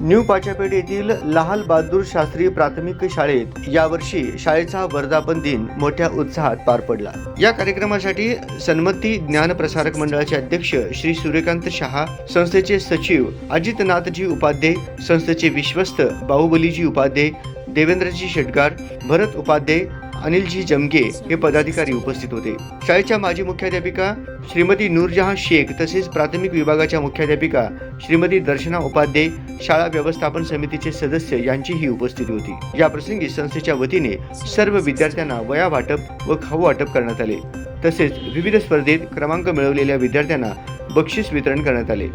New Pachapeth येथील लाल बहादूर शास्त्री प्राथमिक शाळेत यावर्षी शाळेचा वर्धापन दिन मोठ्या उत्साहात पार पडला. या कार्यक्रमासाठी सन्मती ज्ञान प्रसारक मंडळाचे अध्यक्ष श्री सूर्यकांत शहा संस्थेचे सचिव अजितनाथजी उपाध्ये संस्थेचे विश्वस्त बाहुबलीजी उपाध्ये देवेंद्रजी शेटगार भरत उपाध्ये अनिलजी जमगे हे पदाधिकारी उपस्थित होते. शाळेच्या माजी मुख्याध्यापिका श्रीमती नूरजहां शेख तसेच प्राथमिक विभागाच्या मुख्याध्यापिका श्रीमती दर्शना उपाध्ये शाळा व्यवस्थापन समितीचे सदस्य यांचीही उपस्थिती होती. या प्रसंगी संस्थेच्या वतीने सर्व विद्यार्थ्यांना वया वाटप व खाऊ वाटप करण्यात आले. तसेच विविध स्पर्धेत क्रमांक मिळवलेल्या विद्यार्थ्यांना बक्षीस वितरण करण्यात आले.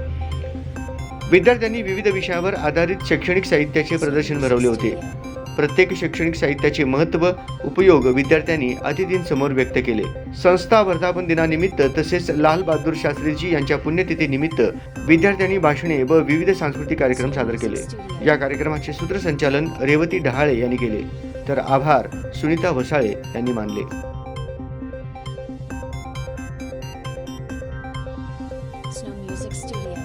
विद्यार्थ्यांनी विविध विषयावर आधारित शैक्षणिक साहित्याचे प्रदर्शन भरवले होते. प्रत्येक शैक्षणिक साहित्याचे महत्त्व उपयोग विद्यार्थ्यांनी अतिथींसमोर व्यक्त केले. संस्था वर्धापन दिनानिमित्त तसेच लाल बहादूर शास्त्रीजी यांच्या पुण्यतिथीनिमित्त विद्यार्थ्यांनी भाषणे व विविध सांस्कृतिक कार्यक्रम सादर केले. या कार्यक्रमाचे सूत्रसंचालन रेवती डहाळे यांनी केले. तर आभार सुनीता वसाळे यांनी मानले. Music Studio.